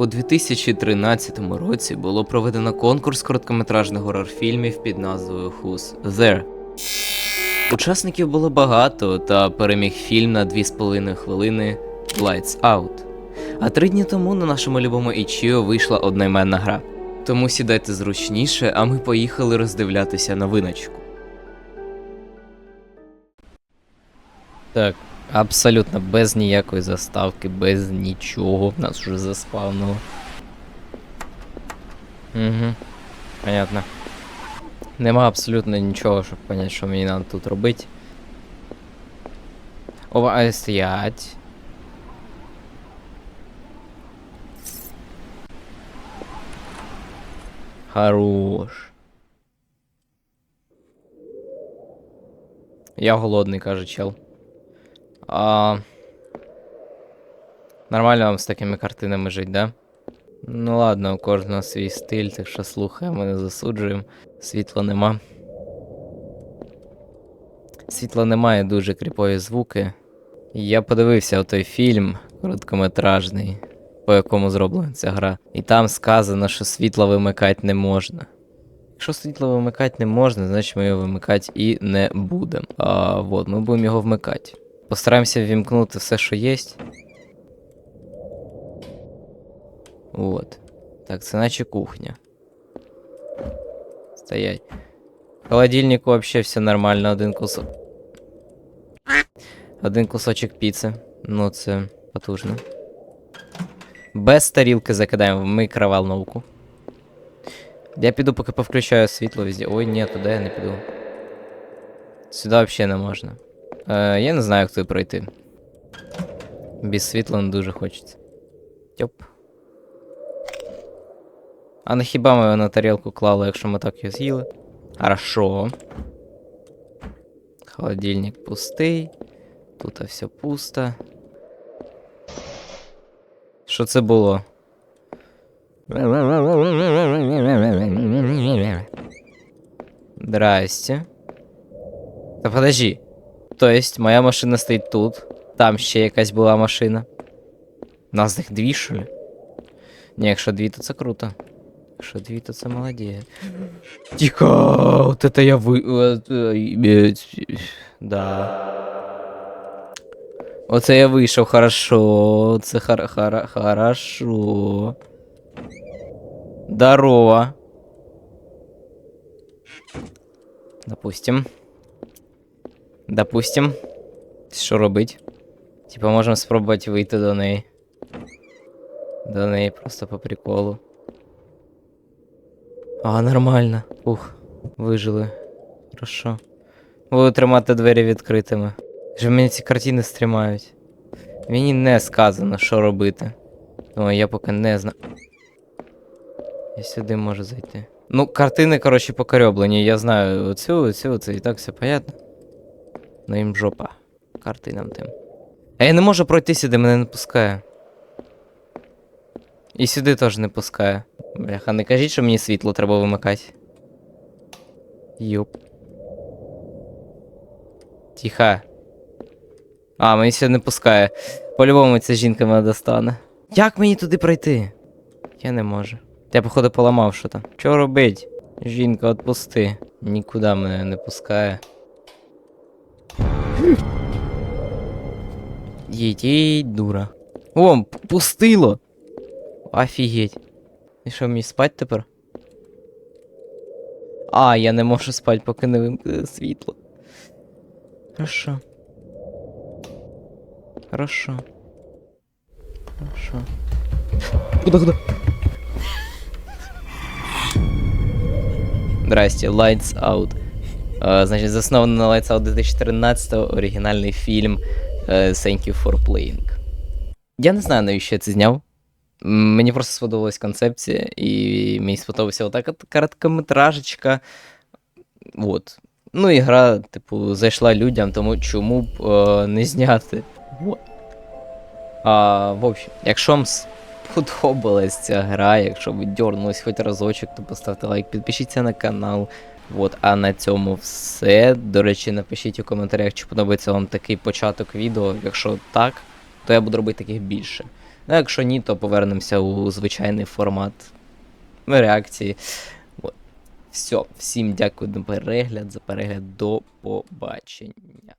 У 2013 році було проведено конкурс короткометражних горор-фільмів під назвою Who's There. Учасників було багато, та переміг фільм на 2,5 хвилини Lights Out. А три дні тому на нашому любому Ічіо вийшла одноіменна гра. Тому сідайте зручніше, а ми поїхали роздивлятися новиночку. Так, абсолютно без ніякої заставки, без нічого. Нас вже заспавнило. Угу. Понятно. Нема абсолютно нічого, щоб понять, що мені треба тут робити. Ова, стоять. Хорош. Я голодний, каже чел. А... Нормально вам з такими картинами жить, да? Ну ладно, у кожного свій стиль, так що слухаємо, не засуджуємо. Світла нема. Світла немає, дуже кріпові звуки. Я подивився той фільм короткометражний, по якому зроблена ця гра. І там сказано, що світло вимикати не можна. Якщо світло вимикати не можна, значить ми його вимикати і не будемо. А вот, ми будемо його вмикати. Постараємося ввімкнути все, що є. Вот. Так, це наче кухня. Стоять. В холодильнику вообще все нормально, один кусок. Один кусочок піци. Ну, це потужно. Без тарілки закидаємо в микроволновку. Я піду, поки повключаю світло везде. Ой, ні, туди я не піду. Сюди взагалі не можна. Е, я не знаю, як туди пройти. Без світла не дуже хочеться. Тьоп. А на хіба ми його на тарілку клали, якщо ми так його з'їли? Хорошо. Холодильник пустий. Тут все пусто. Що це було? Здрасте. Та подожди. То есть, моя машина стоїть тут. Там ще якась була машина. Нас їх дві, що ли? Ні, якщо дві, то це круто. Якщо дві, то це молодець. Тихо! Вот это я вы... э, э, э, Да. Оце я вийшов, хорошо. Це хар хар хорошо. Здорово. Допустим. Допустим. Що робить? Типа можемо спробувати вийти до неї. До неї просто по приколу. А, нормально. Ух, вижили. Хорошо. Буду тримати двері відкритими. Вже мені ці картини стримають. Мені не сказано, що робити. Тому я поки не знаю. Я сюди можу зайти. Ну, картини, коротше, покорьоблені. Я знаю оцю, оцю, оцю, і так все понятно. Ну їм жопа. Картинам тим. А я не можу пройти сюди, мене не пускає. І сюди теж не пускає. Бляха, не кажіть, що мені світло треба вимикати. Йоп. Тихо. А, мені сюди не пускає. По-любому ця жінка мене достане. Як мені туди пройти? Я не можу. Я, походу, поламав що там. Що робить? Жінка, отпусти. Нікуди мене не пускає. Їдь, дура. О, пустило! Офігеть. І що, мені спать тепер? А, я не можу спати, поки не вимкне світло. Хорошо. Хорошо. Хорошо. Куда, куда? Здрасте, Lights Out. Е, значить, заснований на Lights Out 2013 оригінальний фільм е, Thank you for playing. Я не знаю, навіщо я це зняв. Мені просто сподобалась концепція, і мені сподобався отака короткометражечка. Вот. Ну, і гра, типу, зайшла людям, тому чому б е, не зняти. Вот. А, в общем, якщо вам сподобалась ця гра, якщо ви дьорнулись хоч разочок, то поставте лайк, підпишіться на канал. От, а на цьому все. До речі, напишіть у коментарях, чи подобається вам такий початок відео. Якщо так, то я буду робити таких більше. Ну, якщо ні, то повернемося у звичайний формат реакції. От. Все, всім дякую за перегляд, за перегляд. До побачення.